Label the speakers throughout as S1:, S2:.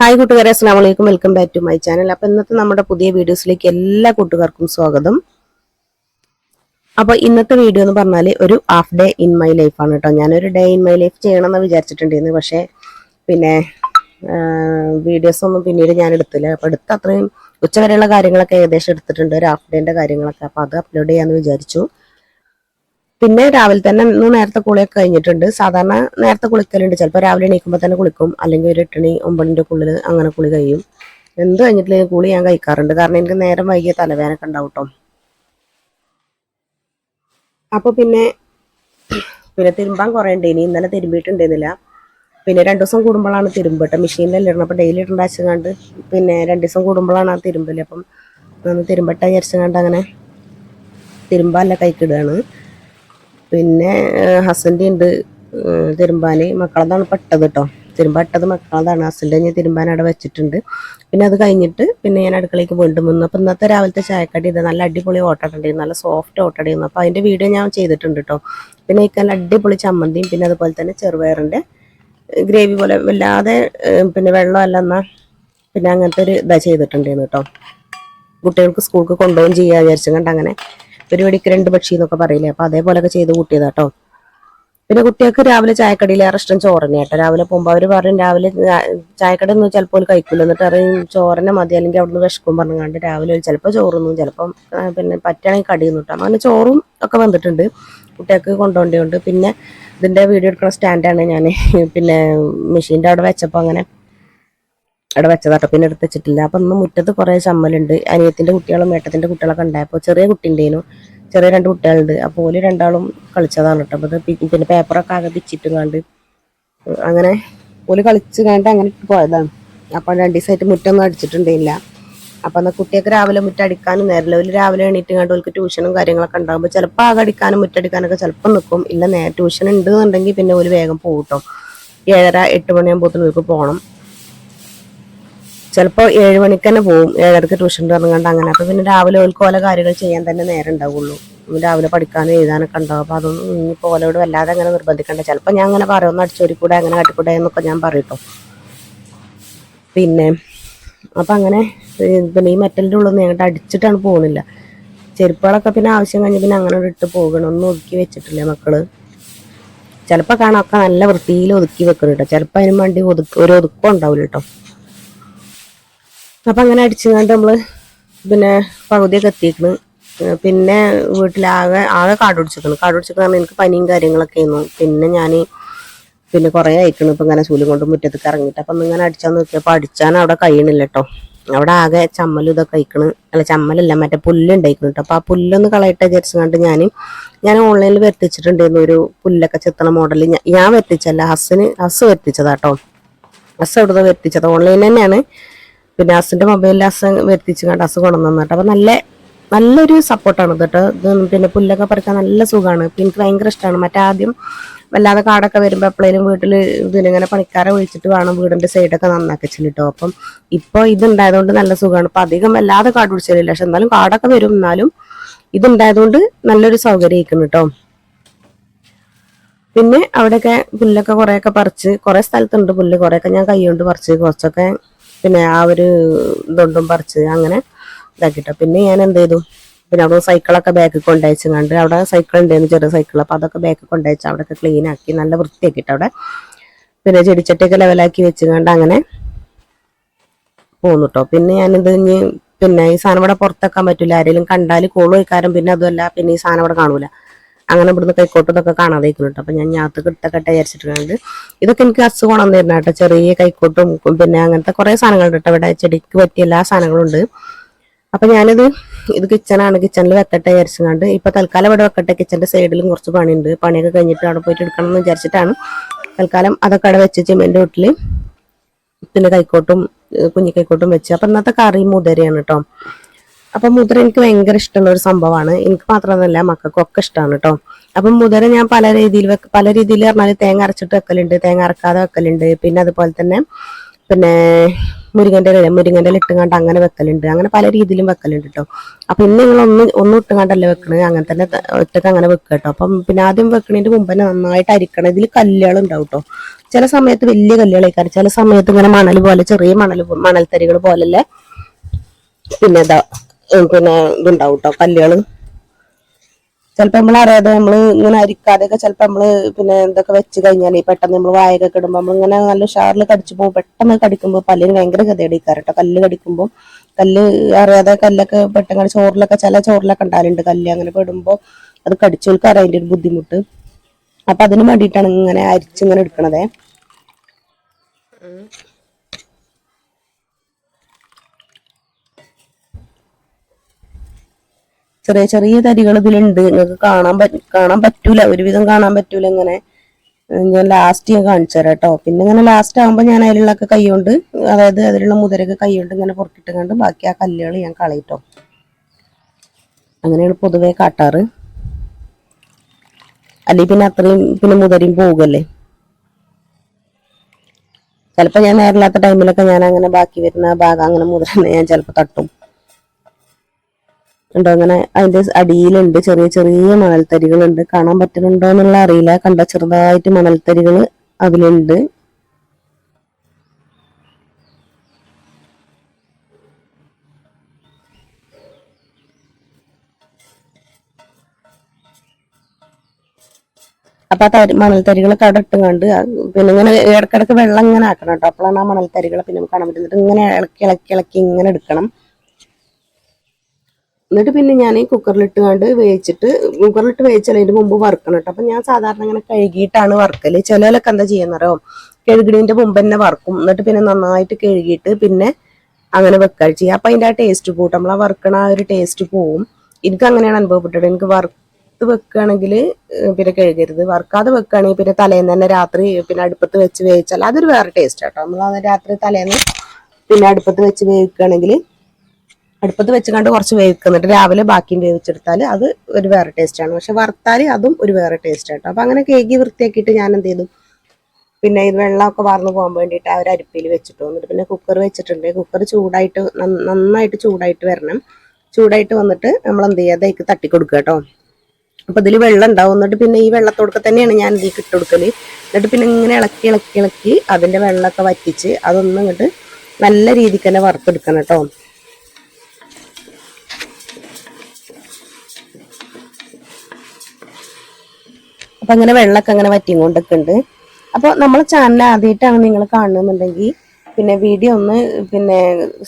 S1: Hi കൂട്ടുകാരെ അസ്സാം വലൈക്കും welcome back to my channel. അപ്പം ഇന്നത്തെ നമ്മുടെ പുതിയ വീഡിയോസിലേക്ക് എല്ലാ കൂട്ടുകാർക്കും സ്വാഗതം. അപ്പോൾ ഇന്നത്തെ വീഡിയോ എന്ന് പറഞ്ഞാൽ ഒരു ഹാഫ് ഡേ ഇൻ മൈ ലൈഫാണ് കേട്ടോ ഞാനൊരു ഡേ ഇൻ മൈ ലൈഫ് ചെയ്യണമെന്ന് വിചാരിച്ചിട്ടുണ്ടായിരുന്നു. പക്ഷേ പിന്നെ വീഡിയോസ് ഒന്നും പിന്നീട് ഞാൻ എടുത്തില്ല. അപ്പോൾ എടുത്ത് അത്രയും ഉച്ചവരെയുള്ള കാര്യങ്ങളൊക്കെ ഏകദേശം എടുത്തിട്ടുണ്ട്. ഒരു ഹാഫ് ഡേന്റെ കാര്യങ്ങളൊക്കെ. അപ്പോൾ അത് അപ്ലോഡ് ചെയ്യാമെന്ന് വിചാരിച്ചു. പിന്നെ രാവിലെ തന്നെ ഇന്ന് നേരത്തെ കുളിയൊക്കെ കഴിഞ്ഞിട്ടുണ്ട്. സാധാരണ നേരത്തെ കുളിക്കലുണ്ട്. ചിലപ്പോൾ രാവിലെ എണീക്കുമ്പോൾ തന്നെ കുളിക്കും. അല്ലെങ്കിൽ ഒരു എട്ടണി ഒമ്പതിന്റെ ഉള്ളിൽ അങ്ങനെ കുളി കഴിയും. എന്ത് കഴിഞ്ഞിട്ടില്ലെങ്കിൽ കുളി? ഞാൻ കഴിക്കാറുണ്ട്. കാരണം എനിക്ക് നേരം വൈകിയ തലവേനൊക്കെ ഉണ്ടാവും കേട്ടോ അപ്പോൾ പിന്നെ പിന്നെ തിരുമ്പാൻ കുറേ ഉണ്ട്. ഇനി ഇന്നലെ തിരുമ്പിയിട്ടുണ്ടായിരുന്നില്ല. പിന്നെ രണ്ട് ദിവസം കൂടുമ്പോഴാണ് തിരുമ്പട്ടെ മെഷീനിലല്ലേ ഇടണം. അപ്പോൾ ഡെയിലി ഇടേണ്ട വെച്ചങ്ങാണ്ട് പിന്നെ രണ്ട് ദിവസം കൂടുമ്പോഴാണ് ആ തിരുമ്പൽ. അപ്പം ഒന്ന് തിരുമ്പട്ടെ അങ്ങനെ തിരുമ്പാല്ല കൈക്കിടുകയാണ് പിന്നെ ഹസ്ബൻഡ് ഉണ്ട് തിരുമ്പാൻ മക്കളതാണ് പെട്ടത് കേട്ടോ തിരുമ്പാൻ ഇട്ടത് മക്കളതാണ്. ഹസ്ബൻഡ് ഞാൻ തിരുമ്പാൻ അവിടെ വെച്ചിട്ടുണ്ട്. പിന്നെ അത് കഴിഞ്ഞിട്ട് പിന്നെ ഞാൻ അടുക്കളയ്ക്ക് വീണ്ടും വന്നു. അപ്പോൾ ഇന്നത്തെ രാവിലത്തെ ചായക്കടി ഇത് നല്ല അടിപൊളി ഓട്ടണ്ടായിരുന്നു നല്ല സോഫ്റ്റ് ഓട്ടടായിരുന്നു അപ്പോൾ അതിന്റെ വീഡിയോ ഞാൻ ചെയ്തിട്ടുണ്ട് കേട്ടോ പിന്നെ നല്ല അടിപൊളി ചമ്മന്തിയും പിന്നെ അതുപോലെ തന്നെ ചെറുപയറിന്റെ ഗ്രേവി പോലെ വല്ലാതെ പിന്നെ വെള്ളമല്ല എന്നാൽ പിന്നെ അങ്ങനത്തെ ഒരു ഇതാ ചെയ്തിട്ടുണ്ടായിരുന്നു കേട്ടോ കുട്ടികൾക്ക് സ്കൂൾക്ക് കൊണ്ടുപോകും ചെയ്യുക വിചാരിച്ചു. കണ്ട് അങ്ങനെ ഒരു രണ്ട് പക്ഷി എന്നൊക്കെ പറയില്ലേ? അപ്പൊ അതേപോലെയൊക്കെ ചെയ്ത് കൂട്ടിയതാ കേട്ടോ പിന്നെ കുട്ടികൾക്ക് രാവിലെ ചായക്കടിയിൽ ഏറെ ഇഷ്ടം കേട്ടോ. രാവിലെ പോകുമ്പോൾ അവർ പറയും രാവിലെ ചായക്കട ഒന്നും ചിലപ്പോൾ കഴിക്കില്ല എന്നിട്ട് അറിയും ചോറിനെ മതി അല്ലെങ്കിൽ അവിടുന്ന് വിശക്കും പറഞ്ഞുകൊണ്ട് രാവിലെ ചിലപ്പോൾ ചോറൊന്നും ചിലപ്പം പിന്നെ പറ്റുകയാണെങ്കിൽ കടിയൊന്നും കിട്ടാം അങ്ങനെ ചോറും ഒക്കെ വന്നിട്ടുണ്ട്. കുട്ടികൾക്ക് കൊണ്ടുപോകേണ്ടതുണ്ട് പിന്നെ ഇതിന്റെ വീഡിയോ എടുക്കുന്ന സ്റ്റാൻഡാണ് ഞാൻ പിന്നെ മെഷീന്റെ അവിടെ വെച്ചപ്പോൾ അങ്ങനെ അവിടെ വെച്ചതാട്ടോ. പിന്നെ എടുത്ത് വെച്ചിട്ടില്ല. അപ്പൊ ഇന്ന് മുറ്റത്ത് കുറെ ചമ്മലുണ്ട്. അനിയത്തിന്റെ കുട്ടികളും ഏട്ടത്തിന്റെ കുട്ടികളൊക്കെ ഉണ്ടായപ്പോൾ ചെറിയ കുട്ടി ഉണ്ടായിരുന്നു ചെറിയ രണ്ട് കുട്ടികളുണ്ട്. അപ്പോൾ ഓൽ രണ്ടാളും കളിച്ചതാണ് കേട്ടോ. അപ്പൊ ഇത് പിന്നെ പേപ്പറൊക്കെ ആകെ പിച്ചിട്ടും കണ്ട് അങ്ങനെ ഓൽ കളിച്ച് കണ്ട് അങ്ങനെ പോയതാണ്. അപ്പൊ രണ്ട് ദിവസമായിട്ട് മുറ്റൊന്നും അടിച്ചിട്ടുണ്ടായില്ല അപ്പൊ എന്നാൽ കുട്ടിയൊക്കെ രാവിലെ മുറ്റടിക്കാനും നേരില്ല ഒരു രാവിലെ എണീറ്റ് കണ്ട് ഓൾക്ക് ട്യൂഷനും കാര്യങ്ങളൊക്കെ ഉണ്ടാകുമ്പോൾ ചിലപ്പോൾ ആകെ അടിക്കാനും മുറ്റടിക്കാനൊക്കെ ചിലപ്പോൾ നിൽക്കും. ഇല്ല നേരെ ട്യൂഷൻ ഉണ്ട് എന്നുണ്ടെങ്കിൽ പിന്നെ ഒരു വേഗം പോകും ഏഴര എട്ട് മണിയാകുമ്പോൾ നിൽക്കും പോകണം. ചിലപ്പോൾ ഏഴ് മണിക്ക് തന്നെ പോകും ഏഴരക്ക് ട്യൂഷൻ ഇറങ്ങാണ്ട് അങ്ങനെ. അപ്പൊ പിന്നെ രാവിലെ ഓൽക്ക് ഓല കാര്യങ്ങൾ ചെയ്യാൻ തന്നെ നേരം ഉണ്ടാവുള്ളൂ. രാവിലെ പഠിക്കാനും എഴുതാനൊക്കെ ഉണ്ടാവും. അപ്പൊ അതൊന്നും ഇനിയിപ്പോൾ ഓലോട് വല്ലാതെ അങ്ങനെ നിർബന്ധിക്കണ്ട. ചിലപ്പോൾ ഞാൻ അങ്ങനെ പറയും. ഒന്ന് അടിച്ചോരി കൂടെ അങ്ങനെ കാട്ടിക്കൂടെ എന്നൊക്കെ ഞാൻ പറയട്ടോ പിന്നെ അപ്പൊ അങ്ങനെ പിന്നെ ഈ മെറ്റലിന്റെ ഉള്ളിൽ ഞങ്ങട്ട് അടിച്ചിട്ടാണ് പോകുന്നില്ല ചെരുപ്പുകളൊക്കെ പിന്നെ ആവശ്യം കഴിഞ്ഞ് പിന്നെ അങ്ങനെ ഇട്ട് പോകണം. ഒന്നും ഒതുക്കി വെച്ചിട്ടില്ല മക്കൾ. ചിലപ്പോൾ കാണാം ഒക്കെ നല്ല വൃത്തിയിൽ ഒതുക്കി വെക്കണം കേട്ടോ ചിലപ്പോൾ അതിന് വേണ്ടി ഒതുക്ക് ഒരു ഒതുക്കം ഉണ്ടാവില്ല കേട്ടോ അപ്പൊ അങ്ങനെ അടിച്ചുകൊണ്ട് നമ്മൾ പിന്നെ പകുതിയൊക്കെ എത്തിക്കണ് പിന്നെ വീട്ടിലാകെ ആകെ കാട് പിടിച്ചിരിക്കണം കാട് പിടിച്ചിരിക്കണം എനിക്ക് പനിയും കാര്യങ്ങളൊക്കെ ആയിരുന്നു. പിന്നെ ഞാൻ പിന്നെ കുറേ അയക്കണം ഇപ്പൊ ഇങ്ങനെ ചൂലും കൊണ്ട് മുറ്റത്തേക്ക് ഇറങ്ങിയിട്ട്. അപ്പൊ ഇങ്ങനെ അടിച്ചാൽ നോക്കിയപ്പോ അടിച്ചാൻ അവിടെ കഴിയണില്ല കേട്ടോ അവിടെ ആകെ ചമ്മലും ഇതൊക്കെ അയക്കണം അല്ല ചമ്മലല്ല മറ്റേ പുല്ലുണ്ടായിക്കണം കേട്ടോ അപ്പൊ ആ പുല്ലൊന്ന് കളയട്ടെ വിചാരിച്ചുകൊണ്ട് ഞാൻ ഞാൻ ഓൺലൈനിൽ വരുത്തിച്ചിട്ടുണ്ടായിരുന്നു ഒരു പുല്ലൊക്കെ ചെത്തണ മോഡൽ ഞാൻ വരുത്തിച്ചല്ല ഹസ്സിന് ഹസ് വരുത്തിച്ചതാട്ടോ ഹസ് എവിടുന്ന് വരുത്തിച്ചത്. ഓൺലൈൻ തന്നെയാണ്. പിന്നെ ഹസിന്റെ മൊബൈലിൽ അസ് വരുത്തിച്ച് കണ്ട് അസുഖം കൊണ്ടുവന്നു കേട്ടോ അപ്പൊ നല്ല നല്ലൊരു സപ്പോർട്ടാണ് കേട്ടോ. ഇത് പിന്നെ പുല്ലൊക്കെ പറിക്കാൻ നല്ല സുഖമാണ് എനിക്ക് ഭയങ്കര ഇഷ്ടമാണ് മറ്റേ ആദ്യം വല്ലാതെ കാടൊക്കെ വരുമ്പോൾ എപ്പോഴേലും വീട്ടിൽ ഇതിലിങ്ങനെ പണിക്കാരെ വിളിച്ചിട്ട് വേണം വീടിന്റെ സൈഡൊക്കെ നന്നാക്കി കേട്ടോ അപ്പം ഇപ്പൊ ഇതുണ്ടായതുകൊണ്ട് നല്ല സുഖമാണ് ഇപ്പം അധികം വല്ലാതെ കാട് പിടിച്ചില്ല പക്ഷെ എന്നാലും കാടൊക്കെ വരും. എന്നാലും ഇതുണ്ടായതുകൊണ്ട് നല്ലൊരു സൗകര്യം ഇരിക്കുന്നു കേട്ടോ പിന്നെ അവിടെയൊക്കെ പുല്ലൊക്കെ കുറെയൊക്കെ പറിച്ച് കുറേ സ്ഥലത്തുണ്ട് പുല്ല്. കുറെയൊക്കെ ഞാൻ കൈ കൊണ്ട് പറിച്ച് കുറച്ചൊക്കെ പിന്നെ ആ ഒരു ഇതൊണ്ടും പറിച്ച് അങ്ങനെ ഇതാക്കിട്ടോ. പിന്നെ ഞാൻ എന്ത് ചെയ്തു? പിന്നെ അവിടെ സൈക്കിളൊക്കെ ബാക്കിൽ കൊണ്ടയച്ചു കണ്ട് അവിടെ സൈക്കിൾ ഉണ്ടായിരുന്നു ചെറിയ സൈക്കിൾ അപ്പൊ അതൊക്കെ ബാക്കിൽ കൊണ്ടയച്ച് അവിടെയൊക്കെ ക്ലീൻ ആക്കി നല്ല വൃത്തിയാക്കിയിട്ട് അവിടെ പിന്നെ ചെടിച്ചട്ടിയൊക്കെ ലെവലാക്കി വെച്ച് കണ്ട് അങ്ങനെ പോന്നുട്ടോ. പിന്നെ ഞാനിത് ഇനി പിന്നെ ഈ സാധനം ഇവിടെ പുറത്തേക്കാൻ പറ്റില്ല ആരെങ്കിലും കണ്ടാൽ കോൾ വയ്ക്കാരം പിന്നെ അതുമല്ല. പിന്നെ ഈ സാധനം ഇവിടെ കാണൂല. അങ്ങനെ ഇവിടുന്ന് കൈക്കോട്ടതൊക്കെ കാണാതെ കേട്ടോ. അപ്പൊ ഞാൻ ഞാത്ത് കിട്ടക്കട്ടെ വിചാരിച്ചിട്ടുണ്ട് ഇതൊക്കെ എനിക്ക് അസുഖം തരുന്ന കേട്ടോ. ചെറിയ കൈക്കോട്ടും പിന്നെ അങ്ങനത്തെ കുറെ സാധനങ്ങളുണ്ട് കേട്ടോ. ഇവിടെ ചെടിക്ക് പറ്റിയ എല്ലാ സാധനങ്ങളുണ്ട് അപ്പൊ ഞാനിത് ഇത് കിച്ചണാണ് കിച്ചണിൽ വെക്കട്ടെ വിചാരിച്ചുകൊണ്ട് ഇപ്പൊ തൽക്കാലം ഇവിടെ വെക്കട്ടെ. കിച്ചന്റെ സൈഡിലും കുറച്ച് പണിയുണ്ട്. പണിയൊക്കെ കഴിഞ്ഞിട്ട് അവിടെ പോയിട്ട് എടുക്കണം എന്ന് വിചാരിച്ചിട്ടാണ്. തൽക്കാലം അതൊക്കെ അവിടെ വെച്ച് ചെമ്മീന്റെ വീട്ടിൽ പിന്നെ കൈക്കോട്ടും കുഞ്ഞിക്കൈക്കോട്ടും കുഞ്ഞി കൈക്കോട്ടും വെച്ച്. അപ്പൊ ഇന്നത്തെ കറി മുതിരയാണ് കേട്ടോ. അപ്പൊ മുതിര എനിക്ക് ഭയങ്കര ഇഷ്ടമുള്ള ഒരു സംഭവമാണ്. എനിക്ക് മാത്രമല്ല മക്കൾക്കൊക്കെ ഇഷ്ടമാണ് കേട്ടോ. അപ്പം മുതിര ഞാൻ പല രീതിയിൽ വെക്ക പല രീതിയിൽ പറഞ്ഞാൽ തേങ്ങ അരച്ചിട്ട് വെക്കലുണ്ട് തേങ്ങ അരക്കാതെ വെക്കലുണ്ട്. പിന്നെ അതുപോലെ തന്നെ പിന്നെ മുരിങ്ങന്റെ ഇല മുരിങ്ങന്റെ ഇല ഇട്ടുകൊണ്ട് അങ്ങനെ വെക്കലുണ്ട്. അങ്ങനെ പല രീതിയിലും വെക്കലുണ്ട് കേട്ടോ. അപ്പം ഇന്ന് നിങ്ങൾ ഒന്ന് ഒന്നും ഇട്ടുകാണ്ടല്ലേ വെക്കണേ? അങ്ങനെ തന്നെ ഒറ്റയ്ക്ക് അങ്ങനെ വെക്കുക കേട്ടോ. അപ്പം പിന്നെ ആദ്യം വെക്കണേന്റെ മുമ്പ് തന്നെ നന്നായിട്ട് അരിക്കണം. ഇതിൽ കല്ലുകൾ ഉണ്ടാവും കേട്ടോ. ചില സമയത്ത് വലിയ കല്ലുകളേക്കാരം ചില സമയത്ത് ഇങ്ങനെ മണൽ പോലെ ചെറിയ മണൽ മണൽത്തരികൾ പോലല്ലേ. പിന്നെ ഉം, പിന്നെ ഇതുണ്ടാവും കേട്ടോ കല്ലുകൾ ചിലപ്പോ നമ്മൾ അറിയാതെ നമ്മൾ ഇങ്ങനെ അരിക്കാതെയൊക്കെ ചിലപ്പോ നമ്മൾ പിന്നെ എന്തൊക്കെ വെച്ച് കഴിഞ്ഞാൽ പെട്ടെന്ന് നമ്മൾ വായൊക്കെ ഇടുമ്പോൾ നമ്മൾ ഇങ്ങനെ നല്ല ഉഷാറിൽ കടിച്ചു പോകും. പെട്ടെന്ന് കടിക്കുമ്പോൾ പല്ലിന് ഭയങ്കര ഗതയടിക്കാറ് കേട്ടോ കല്ല് കടിക്കുമ്പോൾ കല്ല് അറിയാതെ കല്ലൊക്കെ പെട്ടെന്ന് ചോറിലൊക്കെ ചില ചോറിലൊക്കെ ഉണ്ടാലുണ്ട് കല്ല് അങ്ങനെ പെടുമ്പോൾ അത് കടിച്ചോൽക്ക് അറിയാം അതിന്റെ ഒരു ബുദ്ധിമുട്ട്. അപ്പൊ അതിന് വേണ്ടിയിട്ടാണ് ഇങ്ങനെ അരിച്ചിങ്ങനെ എടുക്കണതേ. ചെറിയ ചെറിയ തരികൾ ഇതിലുണ്ട്. നിങ്ങൾക്ക് കാണാൻ കാണാൻ പറ്റൂല. ഒരുവിധം കാണാൻ പറ്റൂല ഇങ്ങനെ. ഞാൻ ലാസ്റ്റ് ഞാൻ കാണിച്ചു തരാം കേട്ടോ പിന്നെ ഇങ്ങനെ ലാസ്റ്റ് ആകുമ്പോൾ ഞാൻ അതിലുള്ളൊക്കെ കൈകൊണ്ട് അതായത് അതിലുള്ള മുതലൊക്കെ കൈകൊണ്ട് ഇങ്ങനെ പൊറക്കിട്ട് കണ്ട് ബാക്കി ആ കല്ലുകൾ ഞാൻ കളയിട്ടോ അങ്ങനെയാണ് പൊതുവെ കാട്ടാറ്. അല്ലെങ്കിൽ പിന്നെ അത്രയും പിന്നെ മുതരയും പോകല്ലേ ചിലപ്പോൾ ഞാൻ നേരില്ലാത്ത ടൈമിലൊക്കെ ഞാൻ അങ്ങനെ ബാക്കി വരുന്ന ഭാഗം അങ്ങനെ മുതിരുന്ന ഞാൻ ചിലപ്പോൾ തട്ടും. ഉണ്ടോ? അങ്ങനെ അതിന്റെ അടിയിലുണ്ട്. ചെറിയ ചെറിയ മണൽത്തരികളുണ്ട്. കാണാൻ പറ്റുന്നുണ്ടോ എന്നുള്ള അറിയില്ല. കണ്ട ചെറുതായിട്ട് മണൽത്തരികൾ അതിലുണ്ട്. അപ്പൊ ആ തരി മണൽത്തരികളൊക്കെ അവിടെ ഇട്ടുകൊണ്ട് പിന്നെ ഇങ്ങനെ ഇടക്കിടക്ക് വെള്ളം ഇങ്ങനെ ആക്കണം കേട്ടോ. അപ്പോഴാണ് ആ മണൽത്തരികളെ പിന്നെ കാണാൻ പറ്റുന്നത്. ഇങ്ങനെ ഇളക്കി ഇളക്കി ഇളക്കി ഇങ്ങനെ എടുക്കണം. എന്നിട്ട് പിന്നെ ഞാൻ ഈ കുക്കറിലിട്ട് കണ്ട് വേവിച്ചിട്ട് കുക്കറിലിട്ട് വേവിച്ചാൽ അതിന്റെ മുമ്പ് വറുക്കണം കേട്ടോ അപ്പൊ ഞാൻ സാധാരണ ഇങ്ങനെ കഴുകിയിട്ടാണ് വറുക്കൽ. ചിലരൊക്കെ എന്താ ചെയ്യുന്നറിയോ? കഴുകിടിന്റെ മുമ്പ് തന്നെ വറുക്കും. എന്നിട്ട് പിന്നെ നന്നായിട്ട് കഴുകിയിട്ട് പിന്നെ അങ്ങനെ വെക്കുക ചെയ്യുക അപ്പൊ അതിന്റെ ആ ടേസ്റ്റ് പോവും നമ്മൾ ആ വറുക്കണ ആ ഒരു ടേസ്റ്റ് പോവും. എനിക്ക് അങ്ങനെയാണ് അനുഭവപ്പെട്ടത്. എനിക്ക് വറുത്ത് വെക്കുകയാണെങ്കിൽ പിന്നെ കഴുകരുത്. വറുക്കാതെ വെക്കുകയാണെങ്കിൽ പിന്നെ തലേന്ന് തന്നെ രാത്രി പിന്നെ അടുപ്പത്ത് വെച്ച് വേവിച്ചാൽ അതൊരു വേറെ ടേസ്റ്റ് കേട്ടോ നമ്മൾ രാത്രി തലേന്ന് പിന്നെ അടുപ്പത്ത് വെച്ച് വേവിക്കുകയാണെങ്കിൽ അടുപ്പത്ത് വെച്ച് കണ്ട് കുറച്ച് വേവിക്കുന്നുണ്ട് രാവിലെ ബാക്കിയും വേവിച്ചെടുത്താൽ അത് ഒരു വേറെ ടേസ്റ്റ് ആണ്. പക്ഷെ വറുത്താൽ അതും ഒരു വേറെ ടേസ്റ്റ് ആട്ടോ അപ്പൊ അങ്ങനെ കേക്ക് വൃത്തിയാക്കിയിട്ട് ഞാൻ എന്ത് ചെയ്തു പിന്നെ ഇത് വെള്ളമൊക്കെ വാർന്നു പോകാൻ വേണ്ടിയിട്ട് ആ ഒരു അരിപ്പിൽ വെച്ചിട്ട്. വന്നിട്ട് പിന്നെ കുക്കർ വെച്ചിട്ടുണ്ട്. കുക്കർ ചൂടായിട്ട് നന്നായിട്ട് ചൂടായിട്ട് വരണം. ചൂടായിട്ട് വന്നിട്ട് നമ്മൾ എന്ത് ചെയ്യുക തട്ടി കൊടുക്കുക കേട്ടോ അപ്പൊ ഇതിൽ വെള്ളം ഉണ്ടാവും. എന്നിട്ട് പിന്നെ ഈ വെള്ളത്തോടൊക്കെ തന്നെയാണ് ഞാൻ ഇതിലേക്ക് ഇട്ട് എന്നിട്ട് പിന്നെ ഇങ്ങനെ ഇളക്കി ഇളക്കി ഇളക്കി അതിന്റെ വെള്ളമൊക്കെ വറ്റിച്ച് അതൊന്നും ഇങ്ങോട്ട് നല്ല രീതിക്ക് തന്നെ വറുത്തെടുക്കണം കേട്ടോ അപ്പൊ അങ്ങനെ വെള്ളമൊക്കെ അങ്ങനെ വറ്റിയും കൊണ്ടൊക്കെ ഉണ്ട് അപ്പോൾ നമ്മളെ ചാനൽ ആദ്യമായിട്ടാണ് നിങ്ങൾ കാണുന്നുണ്ടെങ്കിൽ പിന്നെ വീഡിയോ ഒന്ന് പിന്നെ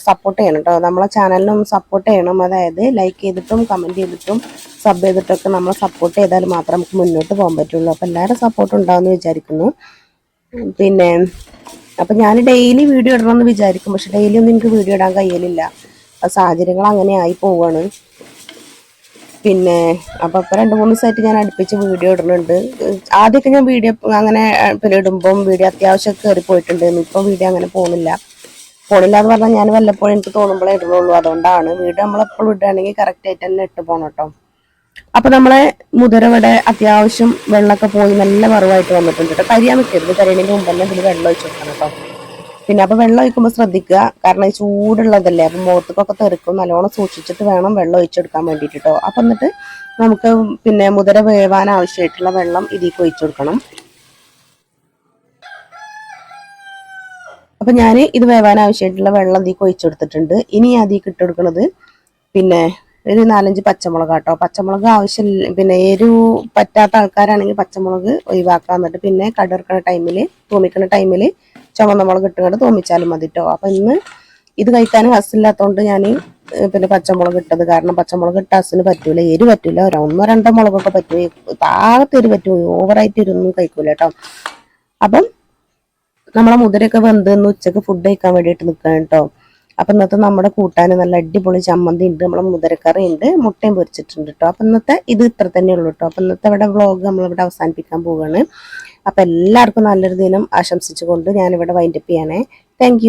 S1: സപ്പോർട്ട് ചെയ്യണം കേട്ടോ നമ്മളെ ചാനലിനെ ഒന്ന് സപ്പോർട്ട് ചെയ്യണം. അതായത് ലൈക്ക് ചെയ്തിട്ടും കമന്റ് ചെയ്തിട്ടും സബ് ചെയ്തിട്ടൊക്കെ നമ്മളെ സപ്പോർട്ട് ചെയ്താൽ മാത്രമേ നമുക്ക് മുന്നോട്ട് പോകാൻ പറ്റുള്ളൂ. അപ്പോൾ എല്ലാവരും സപ്പോർട്ട് ഉണ്ടാവുമെന്ന് വിചാരിക്കുന്നു. പിന്നെ അപ്പൊ ഞാൻ ഡെയിലി വീഡിയോ ഇടണമെന്ന് വിചാരിക്കും. പക്ഷെ ഡെയിലി ഒന്നും എനിക്ക് വീഡിയോ ഇടാൻ കഴിയലില്ല. സാഹചര്യങ്ങൾ അങ്ങനെ ആയി പോവാണ്. പിന്നെ അപ്പൊ അപ്പൊ രണ്ട് മൂന്ന് ദിവസമായിട്ട് ഞാൻ അടുപ്പിച്ച് വീഡിയോ ഇടുന്നുണ്ട് ആദ്യമൊക്കെ ഞാൻ വീഡിയോ അങ്ങനെ പിന്നെ ഇടുമ്പം വീഡിയോ അത്യാവശ്യം കയറി പോയിട്ടുണ്ട് ഇപ്പൊ വീഡിയോ അങ്ങനെ പോകുന്നില്ല പോണില്ല. എന്ന് പറഞ്ഞാൽ ഞാൻ വല്ലപ്പോഴും എനിക്ക് തോന്നുമ്പോഴേ ഇടുള്ളൂ അതുകൊണ്ടാണ്. വീഡിയോ നമ്മളെപ്പോഴും ഇടുകയാണെങ്കിൽ കറക്റ്റ് ആയിട്ട് തന്നെ ഇട്ട് പോകണം കേട്ടോ. അപ്പൊ നമ്മളെ മുതിര ഇവിടെ അത്യാവശ്യം വെള്ളമൊക്കെ പോയി നല്ല വറവായിട്ട് വന്നിട്ടുണ്ട് കേട്ടോ. കരിയാൻ നിൽക്കരുത് കരിയണെങ്കിൽ മുമ്പ് തന്നെ ഇതിൽ വെള്ളം ഒഴിച്ചു വെക്കണം കേട്ടോ പിന്നെ അപ്പൊ വെള്ളം ഒഴിക്കുമ്പോൾ ശ്രദ്ധിക്കുക. കാരണം ഈ ചൂടുള്ളതല്ലേ. അപ്പൊ മുഖത്തേക്കൊക്കെ തെറിക്കും. നല്ലോണം സൂക്ഷിച്ചിട്ട് വേണം വെള്ളം ഒഴിച്ചെടുക്കാൻ വേണ്ടിയിട്ട് കേട്ടോ അപ്പൊ എന്നിട്ട് നമുക്ക് പിന്നെ മുതിര വേവാൻ ആവശ്യമായിട്ടുള്ള വെള്ളം ഇതിലേക്ക് ഒഴിച്ചു കൊടുക്കണം. അപ്പൊ ഞാൻ ഇത് വേവാൻ ആവശ്യമായിട്ടുള്ള വെള്ളം ഇതിലേക്ക് ഒഴിച്ചു കൊടുത്തിട്ടുണ്ട്. ഇനി അതിക്ക് ഇട്ട് പിന്നെ ഒരു നാലഞ്ച് പച്ചമുളക് കേട്ടോ പച്ചമുളക് ആവശ്യമില്ല പിന്നെ എരിവ് പറ്റാത്ത ആൾക്കാരാണെങ്കിൽ പച്ചമുളക് ഒഴിവാക്കാൻ എന്നിട്ട് പിന്നെ കടുർക്കണ ടൈമിൽ തോമിക്കണ ടൈമിൽ ചുമന്ന മുളക് ഇട്ടുകൊണ്ട് തൂമിച്ചാലും മതി കേട്ടോ അപ്പം ഇന്ന് ഇത് കഴിക്കാൻ ഹസ്സില്ലാത്തതുകൊണ്ട് ഞാൻ പിന്നെ പച്ചമുളക് ഇട്ടത് കാരണം പച്ചമുളക് ഇട്ട ഹസ്സിന് പറ്റൂല എരി പറ്റൂല. ഒന്നോ രണ്ടോ മുളകൊക്കെ പറ്റൂ. താഴത്തെ എരി പറ്റൂ. ഓവറായിട്ട് ഇരുന്നും കഴിക്കൂല കേട്ടോ അപ്പം നമ്മളെ മുതിരൊക്കെ വെന്ത് ഉച്ചയ്ക്ക് ഫുഡ് കഴിക്കാൻ വേണ്ടിയിട്ട് നിൽക്കാൻ കേട്ടോ അപ്പൊ ഇന്നത്തെ നമ്മുടെ കൂട്ടാൻ നല്ല അടിപൊളി ചമ്മന്തി ഉണ്ട് നമ്മളെ മുതിരക്കറി ഉണ്ട് മുട്ടയും പൊരിച്ചിട്ടുണ്ട് കേട്ടോ അപ്പം ഇന്നത്തെ ഇത് ഇത്ര തന്നെ ഉള്ളൂ കേട്ടോ അപ്പം ഇന്നത്തെ ഇവിടെ വ്ളോഗ് നമ്മളിവിടെ അവസാനിപ്പിക്കാൻ പോവുകയാണ് അപ്പം എല്ലാവർക്കും നല്ലൊരു ദിനം ആശംസിച്ചുകൊണ്ട് ഞാനിവിടെ വൈൻഡപ്പ് ചെയ്യാനേ താങ്ക്